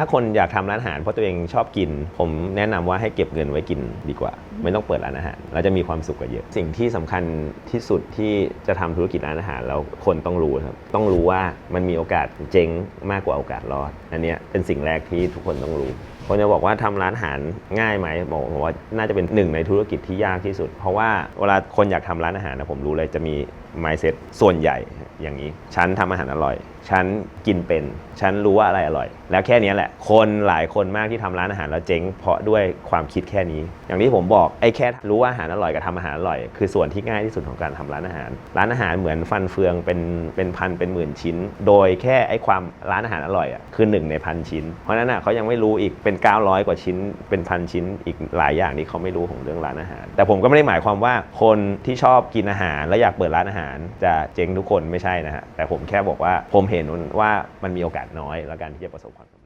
ถ้าคนอยากทำร้านอาหารเพราะตัวเองชอบกิน ผมแนะนำว่าให้เก็บเงินไว้กินดีกว่า ไม่ต้องเปิดร้านอาหารเราจะมีความสุขกว่าเยอะ สิ่งที่สำคัญที่สุดที่จะทำธุรกิจร้านอาหารแล้วคนต้องรู้ครับต้องรู้ว่ามันมีโอกาสเจ๊งมากกว่าโอกาสรอดอันเนี้ยเป็นสิ่งแรกที่ทุกคนต้องรู้คนจะบอกว่าทำร้านอาหารง่ายไหมบอกผมว่าน่าจะเป็นหนึ่งในธุรกิจที่ยากที่สุด เพราะว่าเวลาคนอยากทำร้านอาหารนะผมรู้เลยจะมี mindset ส่วนใหญ่ อย่างนี้ ฉันทำอาหารอร่อย ฉันกินเป็น ฉันรู้ว่าอะไรอร่อย แล้วแค่นี้แหละ คนหลายคนมากที่ทำร้านอาหารแล้วเจ๊ง เพราะด้วยความคิดแค่นี้ อย่างที่ผมบอกไอ้แค่รู้ว่าอาหารอร่อยกับทำอาหารอร่อย คือส่วนที่ง่ายที่สุดของการทำร้านอาหาร ร้านอาหารเหมือนฟันเฟืองเป็นเป็นพันเป็นหมื่นชิ้น โดยแค่ไอ้ความร้านอาหารอร่อยอะคือหนึ่งในพันชิ้น เพราะฉะนั้นอะเขายังไม่รู้อีกเป็น 900 กว่าชิ้น เป็นพันชิ้นอีกหลายอย่างที่เขาไม่รู้ของเรื่องร้านอาหาร แต่ผมก็ไม่ได้หมายความว่าคนที่ชอบกินอาหาร และอยากเปิดร้านอาหาร จะเจ๊งทุกคนไม่ใช่ใช่นะฮะแต่ผมแค่บอกว่าผมเห็นว่ามันมีโอกาสน้อยแล้วกันที่จะประสบความสำเร็จ